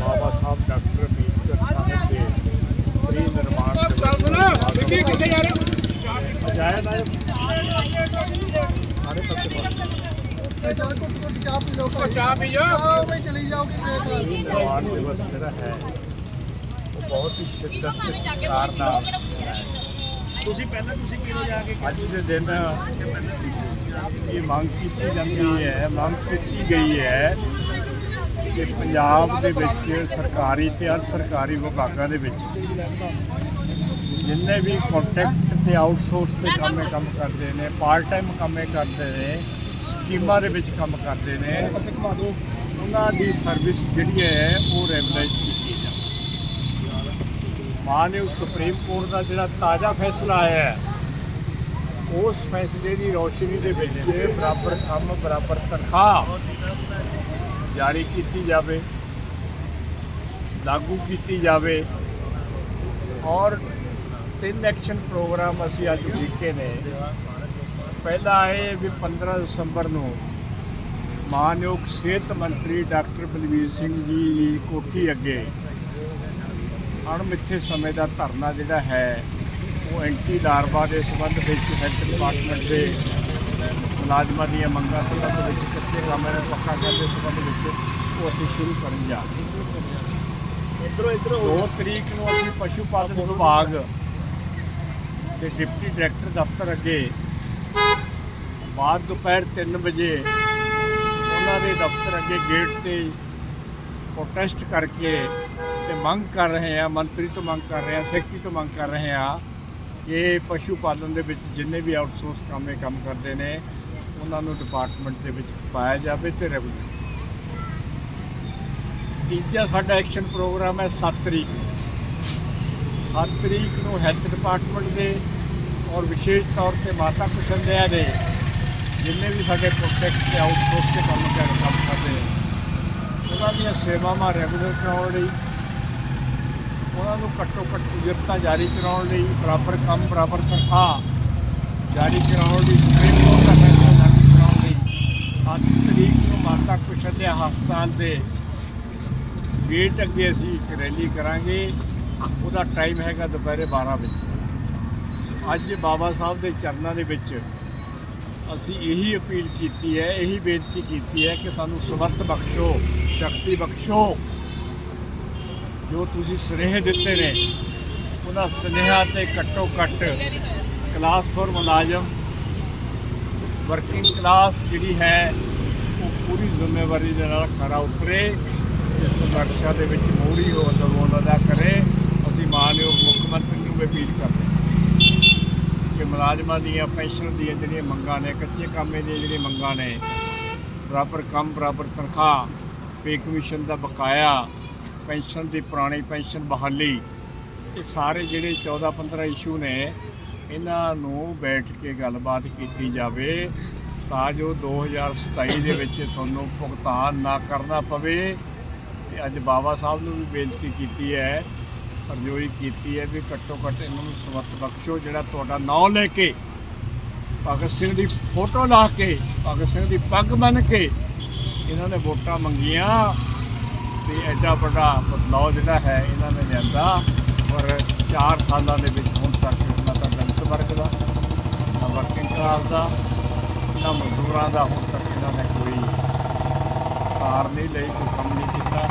ਬਾਬਾ ਸਾਹਿਬ doctor Ambedkar ਸਾਹਿਬ ਦੇ pre ਨਿਰਮਾਣ ਦੇ ਵਿੱਚ ਕਿੱਥੇ ਜਾ ਰਹੇ ਅਜਾਇਆ ਨਾ ਸਾਰੇ ਪਾਸੇ ਹੋ ਚਾਹ ਪੀ ਜਾ ਨਿਰਮਾਣ ਦਿਵਸ ਜਿਹੜਾ ਹੈ ਉਹ ਬਹੁਤ ਹੀ ਸ਼ਿੱਦਤ ਤੇ ਸਤਿਕਾਰ ਨਾਲ ਤੁਸੀਂ ਪਹਿਲਾਂ ਤੁਸੀਂ ਕਿਹਨੂੰ ਜਾ ਕੇ ਅੱਜ ਦੇ ਦਿਨ ਇਹ ਮੰਗ ਕੀਤੀ ਜਾਂਦੀ ਹੈ ਮੰਗ ਕੀਤੀ ਗਈ ਹੈ ਕਿ ਪੰਜਾਬ ਦੇ ਵਿੱਚ ਸਰਕਾਰੀ ਤੇ ਅਰਧ ਸਰਕਾਰੀ ਵਿਭਾਗਾਂ ਦੇ ਵਿੱਚ ਜਿੰਨੇ ਵੀ ਕੰਟਰੈਕਟ ਤੇ ਆਊਟਸੋਰਸ ਤੇ ਕੰਮੇ ਕੰਮ ਕਰਦੇ ਨੇ ਪਾਰਟ ਟਾਈਮ ਕੰਮੇ ਕਰਦੇ ਨੇ, ਸਕੀਮਾਂ ਦੇ ਵਿੱਚ ਕੰਮ ਕਰਦੇ ਨੇ, ਉਹਨਾਂ ਦੀ ਸਰਵਿਸ ਜਿਹੜੀ ਹੈ ਉਹ ਰੈਗੂਲਾਈਜ਼ ਕੀਤੀ ਜਾਵੇ। ਮਾਨਯੋਗ ਸੁਪਰੀਮ ਕੋਰਟ ਦਾ ਜਿਹੜਾ ਤਾਜ਼ਾ ਫੈਸਲਾ ਆਇਆ ਹੈ, ਉਸ ਫੈਸਲੇ ਦੀ ਰੌਸ਼ਨੀ ਦੇ ਵਿੱਚ ਬਰਾਬਰ ਕੰਮ, ਬਰਾਬਰ ਤਨਖਾਹ ਜਾਰੀ ਕੀਤੀ ਜਾਵੇ, ਲਾਗੂ ਕੀਤੀ ਜਾਵੇ ਔਰ ਤਿੰਨ ਐਕਸ਼ਨ ਪ੍ਰੋਗਰਾਮ ਅਸੀਂ ਅੱਜ ਲਿਖੇ ਨੇ। ਪਹਿਲਾ ਇਹ ਵੀ 15 ਦਸੰਬਰ ਨੂੰ ਮਾਨਯੋਗ ਸਿਹਤ ਮੰਤਰੀ ਡਾਕਟਰ ਬਲਵੀਰ ਸਿੰਘ ਜੀ ਦੀ ਕੋਠੀ ਅੱਗੇ ਅਣਮਿੱਥੇ ਸਮੇਂ ਦਾ ਧਰਨਾ ਜਿਹੜਾ ਹੈ, ਉਹ ਐਂਟੀ ਲਾਰਵਾ ਦੇ ਸੰਬੰਧ ਵਿੱਚ ਹੈਲਥ ਡਿਪਾਰਟਮੈਂਟ ਦੇ ਮੁਲਾਜ਼ਮਾਂ ਦੀਆਂ ਮੰਗਾਂ ਸੰਬੰਧ ਵਿੱਚ ਕੱਚੇ ਕਾਮਾਂ ਨੂੰ ਪੱਕਾ ਕਰਨ ਦੇ ਸੰਬੰਧ ਵਿੱਚ ਉਹ ਅਸੀਂ ਸ਼ੁਰੂ ਕਰਨ ਜਾ ਰਹੇ। ਇਧਰੋਂ ਇਧਰੋਂ ਦੋ ਤਰੀਕ ਨੂੰ ਅਸੀਂ ਪਸ਼ੂ ਪਾਲਣ ਵਿਭਾਗ ਤੇ ਡਿਪਟੀ ਡਾਇਰੈਕਟਰ ਦਫ਼ਤਰ ਅੱਗੇ ਬਾਅਦ ਦੁਪਹਿਰ 3 ਵਜੇ ਉਹਨਾਂ ਦੇ ਦਫ਼ਤਰ ਅੱਗੇ ਗੇਟ ਤੇ ਪ੍ਰੋਟੈਸਟ ਕਰਕੇ ਤੇ ਮੰਗ ਕਰ ਰਹੇ ਆ ਮੰਤਰੀ ਤੋਂ ਮੰਗ ਕਰ ਰਹੇ ਆ ਸੈਕਟਰੀ ਤੋਂ ਮੰਗ ਕਰ ਰਹੇ ਆ ਕਿ ਪਸ਼ੂ ਪਾਲਣ ਦੇ ਵਿੱਚ ਜਿੰਨੇ ਵੀ ਆਊਟਸੋਰਸ ਕੰਮੇ ਕੰਮ ਕਰਦੇ ਨੇ, ਉਹਨਾਂ ਨੂੰ ਡਿਪਾਰਟਮੈਂਟ ਦੇ ਵਿੱਚ ਪਾਇਆ ਜਾਵੇ ਤੇ ਰੈਗੂਲਰ ਤੀਜਾ ਸਾਡਾ ਐਕਸ਼ਨ ਪ੍ਰੋਗਰਾਮ ਹੈ 7 ਤਰੀਕ ਨੂੰ। 7 ਤਰੀਕ ਨੂੰ ਹੈਲਥ ਡਿਪਾਰਟਮੈਂਟ ਦੇ ਔਰ ਵਿਸ਼ੇਸ਼ ਤੌਰ ਤੇ ਮਾਤਾ ਕੁਸ਼ਲਿਆ ਦੇ ਜਿੰਨੇ ਵੀ ਸਾਡੇ ਪ੍ਰੋਟੈਕਟ ਤੇ ਆਊਟਸੋਰਸ ਦੇ ਕੰਮ ਕੰਮ ਕਰਦੇ ਨੇ, ਉਹਨਾਂ ਦੀਆਂ ਸੇਵਾਵਾਂ ਰੈਗੂਲਰ ਕਰਾਉਣ ਲਈ ਉਹਨਾਂ ਨੂੰ ਘੱਟੋ ਘੱਟ ਉਜਰਤਾਂ ਜਾਰੀ ਕਰਾਉਣ ਲਈ ਬਰਾਬਰ ਕੰਮ, ਬਰਾਬਰ ਤਨਖਾਹ ਜਾਰੀ ਕਰਾਉਣ ਲਈ ਸੁਪਰੀਮ ਕੋਰਟ ਦਾ ਫੈਸਲਾ ਲਾਗੂ ਕਰਾਉਣ ਲਈ। 7 ਤਰੀਕ ਨੂੰ ਮਾਤਾ ਕੁਸ਼ਲਿਆ ਹਸਪਤਾਲ ਦੇ ਗੇਟ ਅੱਗੇ ਅਸੀਂ ਇੱਕ ਰੈਲੀ ਕਰਾਂਗੇ। ਉਹਦਾ ਟਾਈਮ ਹੈਗਾ ਦੁਪਹਿਰੇ 12 ਵਜੇ। ਅੱਜ ਬਾਬਾ ਸਾਹਿਬ ਦੇ ਚਰਨਾਂ ਦੇ ਵਿੱਚ ਅਸੀਂ ਇਹੀ ਅਪੀਲ ਕੀਤੀ ਹੈ, ਇਹੀ ਬੇਨਤੀ ਕੀਤੀ ਹੈ ਕਿ ਸਾਨੂੰ ਸਮਰਥ ਬਖਸ਼ੋ, ਸ਼ਕਤੀ ਬਖਸ਼ੋ। ਜੋ ਤੁਸੀਂ ਸੁਨੇਹੇ ਦਿੱਤੇ ਨੇ, ਉਹਨਾਂ ਸੁਨੇਹਾ ਤੇ ਘੱਟੋ ਘੱਟ ਕਲਾਸ 4 ਮੁਲਾਜ਼ਮ ਵਰਕਿੰਗ ਕਲਾਸ ਜਿਹੜੀ ਹੈ, ਉਹ ਪੂਰੀ ਜ਼ਿੰਮੇਵਾਰੀ ਦੇ ਨਾਲ ਖਰਾ ਉਤਰੇ, ਇਸ ਸੰਘਰਸ਼ਾਂ ਦੇ ਵਿੱਚ ਮੋਹਰੀ ਹੋ ਅੰਦੋਲਨ ਅਦਾ ਕਰੇ, ਅਸੀਂ ਮਾਨਯੋਗ ਮੁੱਖ ਮੰਤਰੀ ਨੂੰ ਵੀ ਅਪੀਲ ਕਰਦੇ ਕਿ ਮੁਲਾਜ਼ਮਾਂ ਦੀਆਂ ਪੈਨਸ਼ਨ ਦੀਆਂ ਜਿਹੜੀਆਂ ਮੰਗਾਂ ਨੇ, ਕੱਚੇ ਕਾਮੇ ਦੀਆਂ ਜਿਹੜੀਆਂ ਮੰਗਾਂ ਨੇ, ਬਰਾਬਰ ਕੰਮ, ਬਰਾਬਰ ਤਨਖਾਹ ਪੇ ਕਮਿਸ਼ਨ ਦਾ ਬਕਾਇਆ ਪੈਨਸ਼ਨ ਦੀ, ਪੁਰਾਣੀ ਪੈਨਸ਼ਨ ਬਹਾਲੀ, ਇਹ ਸਾਰੇ ਜਿਹੜੇ 14 15 ਇਸ਼ੂ ਨੇ, ਇਹਨਾਂ ਨੂੰ ਬੈਠ ਕੇ ਗੱਲਬਾਤ ਕੀਤੀ ਜਾਵੇ ਤਾਂ ਜੋ 2027 ਦੇ ਵਿੱਚ ਤੁਹਾਨੂੰ ਭੁਗਤਾਨ ਨਾ ਕਰਨਾ ਪਵੇ। ਤੇ ਅੱਜ ਬਾਬਾ ਸਾਹਿਬ ਨੂੰ ਵੀ ਬੇਨਤੀ ਕੀਤੀ ਹੈ ਅਰਜ਼ੋਈ ਕੀਤੀ ਹੈ ਵੀ ਘੱਟੋ ਘੱਟ ਇਹਨਾਂ ਨੂੰ ਸਮਰਥ ਬਖਸ਼ੋ, ਜਿਹੜਾ ਤੁਹਾਡਾ ਨਾਂ ਲੈ ਕੇ, ਭਗਤ ਸਿੰਘ ਦੀ ਫੋਟੋ ਲਾ ਕੇ, ਭਗਤ ਸਿੰਘ ਦੀ ਪੱਗ ਬੰਨ ਕੇ ਇਹਨਾਂ ਨੇ ਵੋਟਾਂ ਮੰਗੀਆਂ। ਤੇ ਐਡਾ ਵੱਡਾ ਬਦਲਾਅ ਜਿਹੜਾ ਹੈ, ਇਹਨਾਂ ਨੇ ਲਿਆਂਦਾ ਔਰ 4 ਸਾਲਾਂ ਦੇ ਵਿੱਚ ਹੁਣ ਤੱਕ ਨਾ ਤਾਂ ਦਲਿਤ ਵਰਗ ਦਾ ਨਾ ਵਰਕਿੰਗ ਕਲਾਸ ਦਾ, ਨਾ ਮਜ਼ਦੂਰਾਂ ਦਾ, ਹੁਣ ਤੱਕ ਇਹਨਾਂ ਨੇ ਕੋਈ ਸਾਰ ਨਹੀਂ ਲਈ, ਕੋਈ ਕੰਮ ਨਹੀਂ ਕੀਤਾ।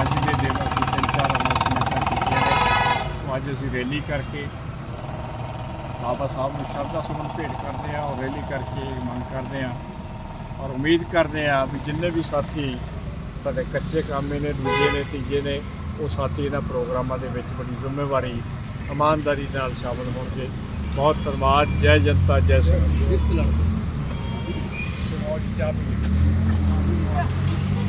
ਅੱਜ ਦੇ ਦਿਨ ਅਸੀਂ ਤਿੰਨ ਚਾਰ ਅਨਾਉਂਸਮੈਂਟਾਂ ਕੀਤੀਆਂ ਨੇ ਅੱਜ ਅਸੀਂ ਰੈਲੀ ਕਰਕੇ ਬਾਬਾ ਸਾਹਿਬ ਨੂੰ ਸ਼ਰਧਾ ਸੁਮਨ ਭੇਟ ਕਰਦੇ ਆ ਔਰ ਰੈਲੀ ਕਰਕੇ ਮੰਗ ਕਰਦੇ ਆ ਔਰ ਉਮੀਦ ਕਰਦੇ ਆ ਵੀ ਜਿੰਨੇ ਵੀ ਸਾਥੀ ਸਾਡੇ ਕੱਚੇ ਕਾਮੇ ਨੇ, ਦੂਜੇ ਨੇ, ਤੀਜੇ ਨੇ, ਉਹ ਸਾਥੀ ਇਹਨਾਂ ਪ੍ਰੋਗਰਾਮਾਂ ਦੇ ਵਿੱਚ ਬੜੀ ਜ਼ਿੰਮੇਵਾਰੀ, ਇਮਾਨਦਾਰੀ ਨਾਲ ਸ਼ਾਮਲ ਹੋਣਗੇ। ਬਹੁਤ ਧੰਨਵਾਦ, ਜੈ ਜਨਤਾ, ਜੈ ਸਿੰਘ